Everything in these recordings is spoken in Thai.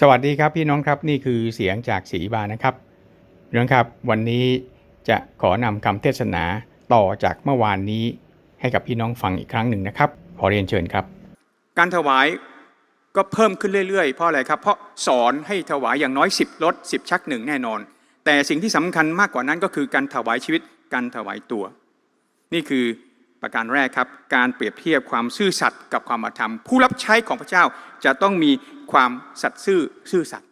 สวัสดีครับพี่น้องครับนี่คือเสียงจากสีบานนะครับน้องครับวันนี้จะขอนำคำเทศนาต่อจากเมื่อวานนี้ ให้กับพี่น้องฟังอีกครั้งหนึ่งนะครับ ขอเรียนเชิญครับ การถวายก็เพิ่มขึ้นเรื่อยๆ เพราะอะไรครับ เพราะสอนให้ถวายอย่างน้อย 10ลด10 ชักหนึ่งแน่นอน แต่สิ่งที่สำคัญมากกว่านั้นก็คือการถวายชีวิตการถวายตัว นี่คือ ประการแรกครับ การเปรียบเทียบความซื่อสัตย์กับความธรรม ผู้รับใช้ของพระเจ้าจะต้องมีความสัตย์ซื่อซื่อสัตย์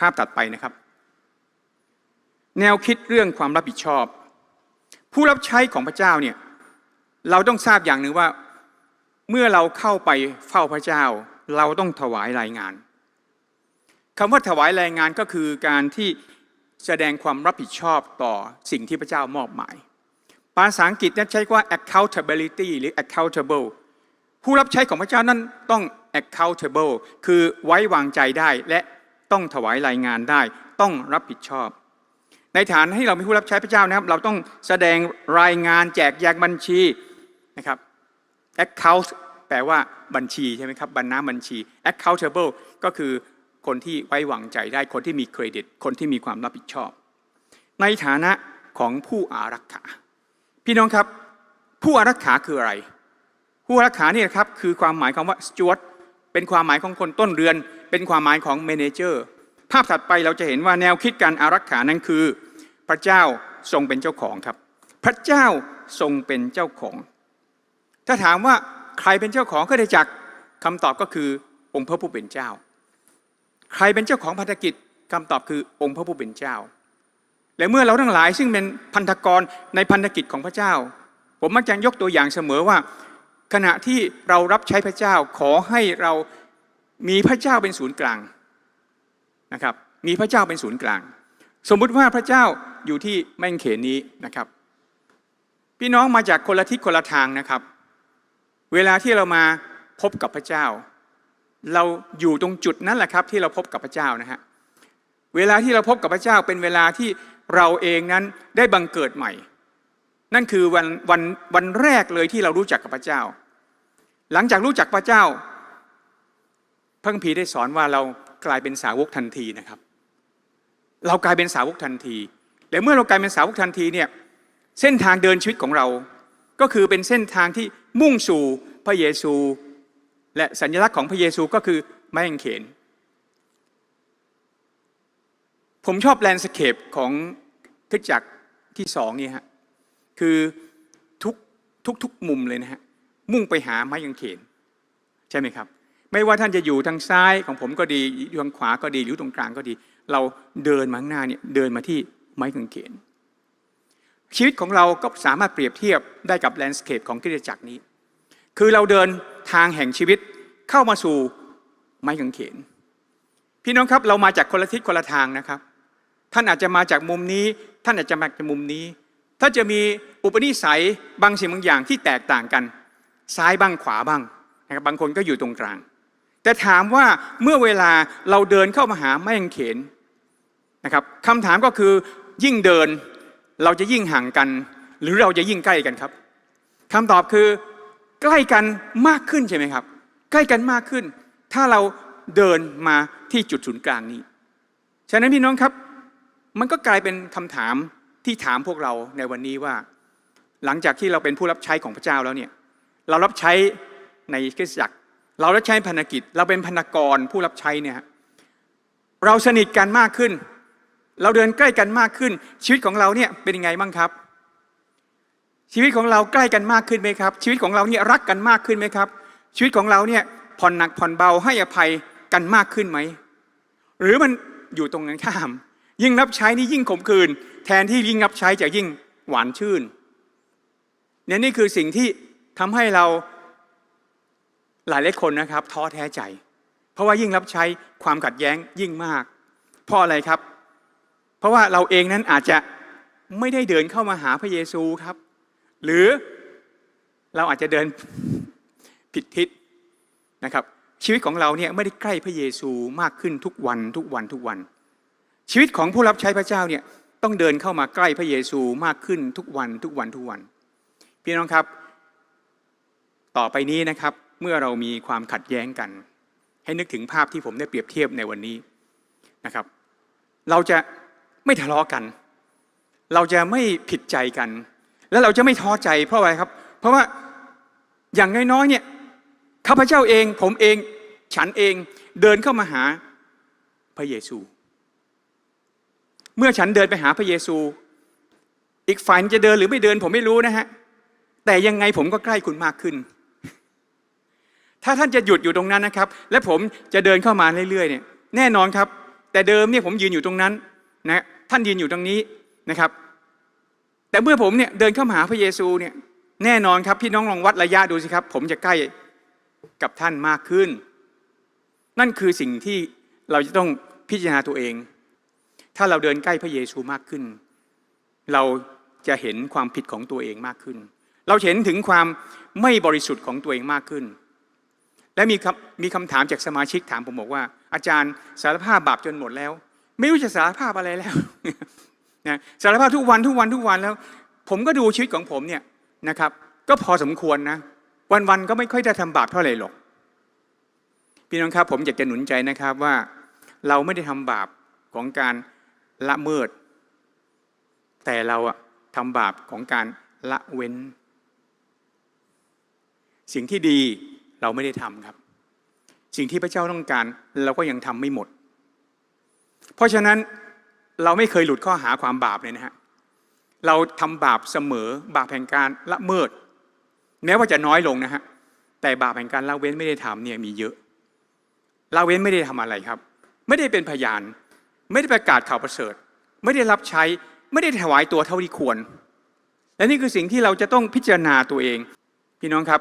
ภาพตัดไปนะครับ แนวคิดเรื่องความรับผิดชอบ ผู้รับใช้ของพระเจ้าเนี่ยเราต้องทราบอย่างหนึ่งว่า เมื่อเราเข้าไปเฝ้าพระเจ้า เราต้องถวายรายงานคำว่าถวายรายงานก็คือการที่แสดงความรับผิดชอบต่อสิ่งที่พระเจ้ามอบหมาย ภาษาอังกฤษนั้นใช้ว่า accountability หรือ accountable ผู้รับใช้ของพระเจ้านั้นต้อง accountable คือไว้วางใจได้และต้องถวายรายงานได้ ต้องรับผิดชอบ ในฐานให้เราเป็นผู้รับใช้พระเจ้านะครับ เราต้องแสดงรายงานแจกแจงบัญชีนะครับ account แปลว่าบัญชีใช่ไหมครับบรรณาบัญชี accountable ก็คือคนที่ไว้วางใจได้คนที่มีเครดิต คนที่มีความรับผิดชอบ ในฐานะของผู้อารักขา พี่น้องครับ ผู้อารักขาคืออะไร ผู้อารักขานี่นะครับคือความหมายคำว่า steward เป็นความหมายของคนต้นเรือน เป็นความหมายของ manager ภาพถัดไปเราจะเห็นว่าแนวคิดการอารักขานั้นคือ พระเจ้าทรงเป็นเจ้าของครับ พระเจ้าทรงเป็นเจ้าของ ถ้าถามว่าใครเป็นเจ้าของก็ได้จากคำตอบก็คือองค์พระผู้เป็นเจ้า ใครเป็นเจ้าของพันธกิจคำตอบคือองค์พระผู้เป็นเจ้า และเมื่อเราทั้งหลายซึ่งเป็นพันธกรในพันธกิจของพระเจ้า ผมมักจะยกตัวอย่างเสมอว่า ขณะที่เรารับใช้พระเจ้าขอให้เรามีพระเจ้าเป็นศูนย์กลางนะครับ มีพระเจ้าเป็นศูนย์กลาง สมมุติว่าพระเจ้าอยู่ที่แม่งเขนนี้นะครับ พี่น้องมาจากคนละทิศคนละทางนะครับ เวลาที่เรามาพบกับพระเจ้า เราอยู่ตรงจุดนั้นแหละครับที่เราพบกับพระเจ้านะฮะเวลาที่เราพบกับพระเจ้าเป็นเวลาที่ เราเองนั้นได้บังเกิดใหม่ นั่นคือวันวันวันแรกเลยที่เรารู้จักกับพระเจ้า หลังจากรู้จักพระเจ้า พระคัมภีร์ได้สอนว่าเรากลายเป็นสาวกทันทีนะครับ เรากลายเป็นสาวกทันทีและเมื่อเรากลายเป็นสาวกทันทีเนี่ยเส้นทางเดินชีวิตของเรา ก็คือเป็นเส้นทางที่มุ่งสู่พระเยซู และสัญลักษณ์ของพระเยซูก็คือไม้กางเขน ผมชอบแลนด์สเคปของคริสจักรที่สองนี่ฮะคือทุกทุกทุกมุมเลยนะฮะมุ่งไปหาไม้กางเขนใช่ไหมครับ ไม่ว่าท่านจะอยู่ทางซ้ายของผมก็ดีทางขวาก็ดีหรือตรงกลางก็ดี เราเดินมาข้างหน้าเนี่ยเดินมาที่ไม้กางเขนชีวิตของเราก็สามารถเปรียบเทียบได้กับแลนด์สเคปของคริสตจักรนี้ คือเราเดินทางแห่งชีวิตเข้ามาสู่ไม้กางเขน พี่น้องครับเรามาจากคนละทิศคนละทางนะครับ ท่านอาจจะมาจากมุมนี้ ท่านอาจจะมาจากมุมนี้ ถ้าจะมีอุปนิสัยบางสิ่งบางอย่างที่แตกต่างกัน ซ้ายบ้างขวาบ้างนะครับบางคนก็อยู่ตรงกลาง แต่ถามว่าเมื่อเวลาเราเดินเข้ามาหาไม้กางเขนนะครับคำถามก็คือยิ่งเดินเราจะยิ่งห่างกัน หรือเราจะยิ่งใกล้กันครับคำตอบคือใกล้กันมากขึ้นใช่ไหมครับ ใกล้กันมากขึ้น ถ้าเราเดินมาที่จุดศูนย์กลางนี้ ฉะนั้นพี่น้องครับ มันก็กลายเป็นคำถามที่ถามพวกเราในวันนี้ว่า หลังจากที่เราเป็นผู้รับใช้ของพระเจ้าแล้วเนี่ยเรารับใช้ในคริสตจักร เรารับใช้พันธกิจ เราเป็นพันธกรผู้รับใช้เนี่ยเราสนิทกันมากขึ้น เราเดินใกล้กันมากขึ้น ชีวิตของเราเนี่ยเป็นยังไงบ้างครับ ชีวิตของเราใกล้กันมากขึ้นไหมครับ ชีวิตของเราเนี่ยรักกันมากขึ้นไหมครับ ชีวิตของเราเนี่ยผ่อนหนักผ่อนเบาให้อภัยกันมากขึ้นไหมหรือมันอยู่ตรงนั้นข้าม ยิ่งรับใช้นี่ยิ่งขมขื่นแทนที่ยิ่งรับใช้จะยิ่งหวานชื่นเนี่ยนี่คือสิ่งที่ทำให้เราหลายหลายคนนะครับท้อแท้ใจ เพราะว่ายิ่งรับใช้ความขัดแย้งยิ่งมาก เพราะอะไรครับ เพราะว่าเราเองนั้นอาจจะไม่ได้เดินเข้ามาหาพระเยซูครับ หรือเราอาจจะเดินผิดทิศนะครับ ชีวิตของเราเนี่ยไม่ได้ใกล้พระเยซูมากขึ้นทุกวันทุกวันทุกวัน ชีวิตของผู้รับใช้พระเจ้าเนี่ยต้องเดินเข้ามาใกล้พระเยซูมากขึ้นทุกวันทุกวันทุกวัน พี่น้องครับ ต่อไปนี้นะครับเมื่อเรามีความขัดแย้งกัน ให้นึกถึงภาพที่ผมได้เปรียบเทียบในวันนี้นะครับ เราจะไม่ทะเลาะกัน เราจะไม่ผิดใจกัน แล้วเราจะไม่ท้อใจเพราะอะไรครับ เพราะว่าอย่างน้อยๆเนี่ยข้าพเจ้าเอง ผมเองฉันเองเดินเข้ามาหาพระเยซู เมื่อฉันเดินไปหาพระเยซู อีกฝ่ายจะเดินหรือไม่เดินผมไม่รู้นะฮะ แต่ยังไงผมก็ใกล้คุณมากขึ้น ถ้าท่านจะหยุดอยู่ตรงนั้นนะครับ และผมจะเดินเข้ามาเรื่อยๆเนี่ยแน่นอนครับ แต่เดิมเนี่ยผมยืนอยู่ตรงนั้นนะท่านยืนอยู่ตรงนี้นะครับ แต่เมื่อผมเนี่ยเดินเข้ามาหาพระเยซูเนี่ยแน่นอนครับพี่น้องลองวัดระยะดูสิครับ ผมจะใกล้กับท่านมากขึ้น นั่นคือสิ่งที่เราจะต้องพิจารณาตัวเอง ถ้าเราเดินใกล้พระเยซูมากขึ้น เราจะเห็นความผิดของตัวเองมากขึ้น เราเห็นถึงความไม่บริสุทธิ์ของตัวเองมากขึ้น และมีมีคำถามจากสมาชิกถามผมบอกว่า อาจารย์สารภาพบาปจนหมดแล้ว ไม่รู้จะสารภาพอะไรแล้วนะสารภาพทุกวันทุกวันทุกวันแล้ว ผมก็ดูชีวิตของผมเนี่ยนะครับ ก็พอสมควรนะ วันๆก็ไม่ค่อยได้ทำบาปเท่าไหร่หรอกพี่น้องครับผมอยากจะหนุนใจนะครับว่าเราไม่ได้ทำบาปของการ ละเมิด แต่เราอะทำบาปของการละเว้น สิ่งที่ดีเราไม่ได้ทำครับ สิ่งที่พระเจ้าต้องการเราก็ยังทำไม่หมด เพราะฉะนั้นเราไม่เคยหลุดข้อหาความบาปเลยนะฮะเราทำบาปเสมอบาปแห่งการละเมิด แม้ว่าจะน้อยลงนะฮะแต่บาปแห่งการละเว้นไม่ได้ทำเนี่ยมีเยอะละเว้นไม่ได้ทำอะไรครับ ไม่ได้เป็นพยาน ไม่ได้ประกาศข่าวประเสริฐ ไม่ได้รับใช้ ไม่ได้ถวายตัวเท่าที่ควร และนี่คือสิ่งที่เราจะต้องพิจารณาตัวเอง พี่น้องครับ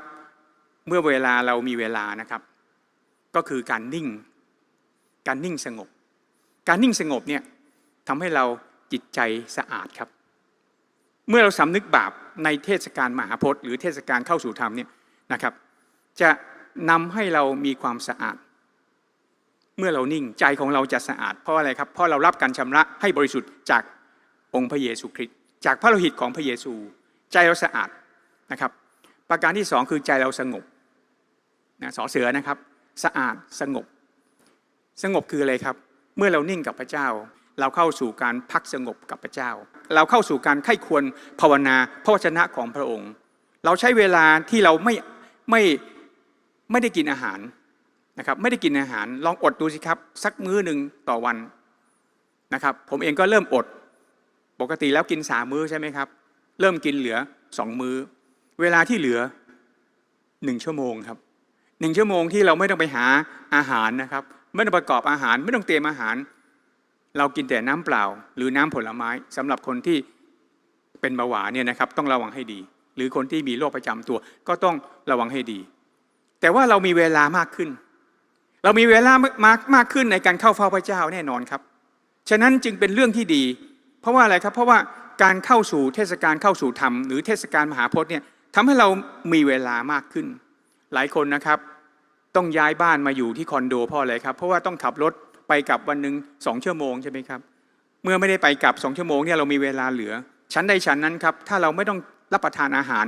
เมื่อเวลาเรามีเวลานะครับ ก็คือการนิ่ง การนิ่งสงบ การนิ่งสงบเนี่ยทำให้เราจิตใจสะอาดครับ เมื่อเราสำนึกบาปในเทศกาลมหาพจน์ หรือเทศกาลเข้าสู่ธรรมเนี่ยนะครับ จะนำให้เรามีความสะอาด เมื่อเรานิ่งใจของเราจะสะอาดเพราะอะไรครับเพราะเรารับการชำระให้บริสุทธิ์จากองค์พระเยซูคริสต์จากพระโลหิตของพระเยซู ใจเราสะอาดนะครับ ประการที่สองคือใจเราสงบนะสอเสือนะครับ สะอาดสงบ สงบคืออะไรครับ เมื่อเรานิ่งกับพระเจ้า เราเข้าสู่การพักสงบกับพระเจ้า เราเข้าสู่การไข้ควรภาวนาพระวจนะของพระองค์ เราใช้เวลาที่เราไม่ไม่ไม่ได้กินอาหาร นะครับไม่ได้กินอาหารลองอดดูสิครับ สักมื้อหนึ่งต่อวันนะครับ ผมเองก็เริ่มอด ปกติแล้วกินสามมื้อใช่ไหมครับ เริ่มกินเหลือสองมื้อ เวลาที่เหลือหนึ่งชั่วโมงครับหนึ่งชั่วโมงที่เราไม่ต้องไปหาอาหารนะครับ ไม่ต้องประกอบอาหารไม่ต้องเตรียมอาหาร เรากินแต่น้ำเปล่า หรือน้ำผลไม้สำหรับคนที่เป็นเบาหวานเนี่ยนะครับ ต้องระวังให้ดี หรือคนที่มีโรคประจำตัว ก็ต้องระวังให้ดี แต่ว่าเรามีเวลามากขึ้น เรามีเวลามากมากขึ้นในการเข้าเฝ้าพระเจ้าแน่นอนครับ ฉะนั้นจึงเป็นเรื่องที่ดี เพราะว่าอะไรครับ เพราะว่าการเข้าสู่เทศกาลเข้าสู่ธรรมหรือเทศกาลมหาพจน์เนี่ยทำให้เรามีเวลามากขึ้น หลายคนนะครับ ต้องย้ายบ้านมาอยู่ที่คอนโดเพราะอะไรครับ เพราะว่าต้องขับรถไปกลับวันหนึ่งสองชั่วโมงใช่ไหมครับ เมื่อไม่ได้ไปกลับสองชั่วโมงเนี่ยเรามีเวลาเหลือ ชั้นใดชั้นนั้นครับ ถ้าเราไม่ต้องรับประทานอาหาร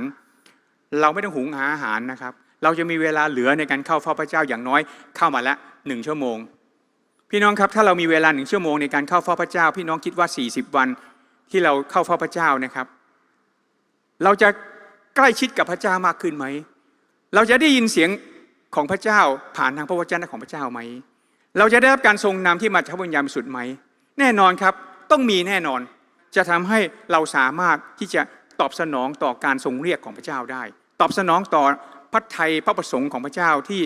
เราไม่ต้องหุงหาอาหารนะครับ เราจะมีเวลาเหลือในการเข้าเฝ้าพระเจ้าอย่างน้อยเข้ามาละหนึ่งชั่วโมง พี่น้องครับถ้าเรามีเวลาหนึ่งชั่วโมงในการเข้าเฝ้าพระเจ้า พี่น้องคิดว่า 40 วันที่เราเข้าเฝ้าพระเจ้านะครับ เราจะใกล้ชิดกับพระเจ้ามากขึ้นไหม เราจะได้ยินเสียงของพระเจ้าผ่านทางพระวจนะของพระเจ้าไหม เราจะได้รับการทรงนำที่มาจากพระวิญญาณบริสุทธิ์ไหม แน่นอนครับต้องมีแน่นอน จะทำให้เราสามารถที่จะตอบสนองต่อการทรงเรียกของพระเจ้าได้ ตอบสนองต่อ พระทัยพระประสงค์ของพระเจ้าที่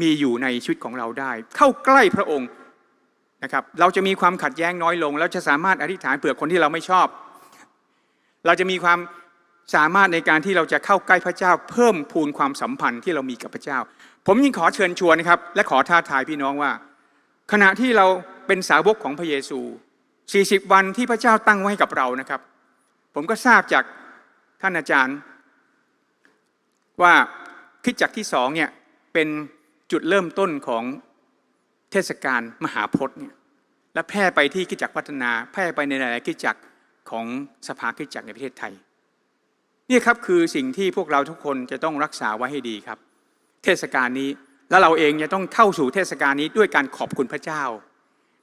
มีอยู่ในชีวิตของเราได้ เข้าใกล้พระองค์นะครับเราจะมีความขัดแย้งน้อยลง แล้วจะสามารถอธิษฐานเผื่อคนที่เราไม่ชอบ เราจะมีความสามารถในการที่เราจะเข้าใกล้พระเจ้า เพิ่มพูนความสัมพันธ์ที่เรามีกับพระเจ้า ผมยิ่งขอเชิญชวนนะครับและขอท้าทายพี่น้องว่า ขณะที่เราเป็นสาวกของพระเยซู 40 วันที่พระเจ้าตั้งไว้กับเรานะครับ ผมก็ทราบจากท่านอาจารย์ ว่า คริดจักรที่สองเนี่ยเป็นจุดเริ่มต้นของเทศกาลมหาพจน์เนี่ยและแพร่ไปที่คริดจักรพัฒนา แพร่ไปในหลาย ๆคริดจักรของสภาคริดจักรในประเทศไทยนี่ครับคือสิ่งที่พวกเราทุกคนจะต้องรักษาไว้ให้ดีครับ เทศกาลนี้แล้วเราเองจะต้องเข้าสู่เทศกาลนี้ด้วยการขอบคุณพระเจ้า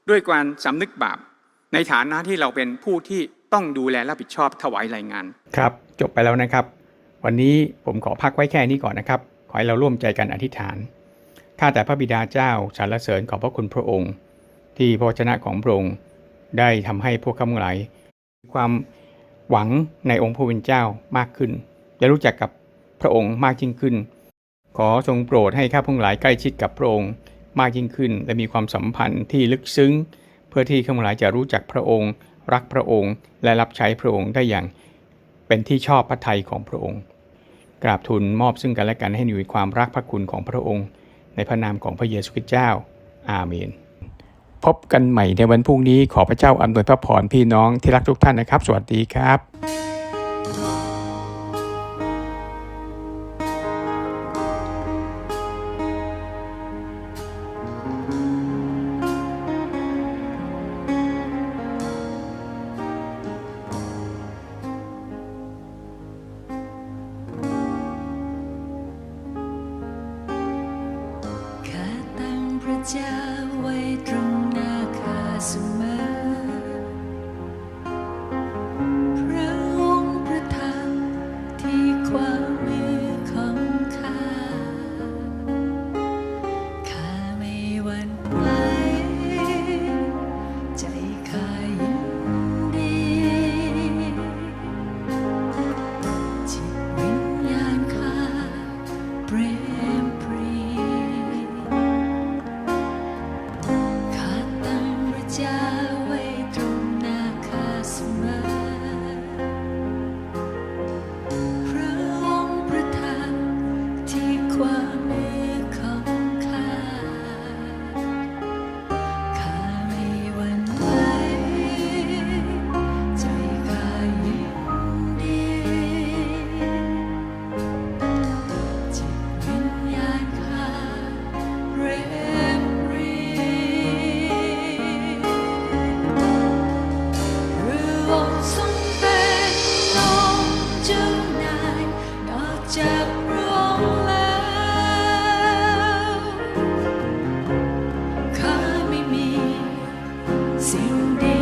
ด้วยการสำนึกบาปในฐานะที่เราเป็นผู้ที่ต้องดูแลรับผิดชอบถวายรายงาน ครับ จบไปแล้วนะครับ วันนี้ผมขอพักไว้แค่นี้ก่อนนะครับ ให้เราร่วมใจกันอธิษฐาน ข้าแต่พระบิดาเจ้าสรรเสริญขอบพระคุณพระองค์ ที่พระวจนะของพระองค์ได้ทำให้พวกข้าพเจ้ามีความหวังในองค์พระผู้เป็นเจ้ามากขึ้นและรู้จักกับพระองค์มากยิ่งขึ้น ขอทรงโปรดให้ข้าพเจ้ายใกล้ชิดกับพระองค์มากยิ่งขึ้น และมีความสัมพันธ์ที่ลึกซึ้ง เพื่อที่ข้าพเจ้าจะรู้จักพระองค์ รักพระองค์ และรับใช้พระองค์ได้อย่างเป็นที่ชอบพระทัยของพระองค์ กราบทูลมอบซึ่งกันและกันให้มีความรักพระคุณของพระองค์ ในพระนามของพระเยซูคริสต์เจ้า อาเมน พบกันใหม่ในวันพรุ่งนี้ขอพระเจ้าอำนวยพระพรพี่น้องที่รักทุกท่านนะครับ สวัสดีครับ ตั้ สิ่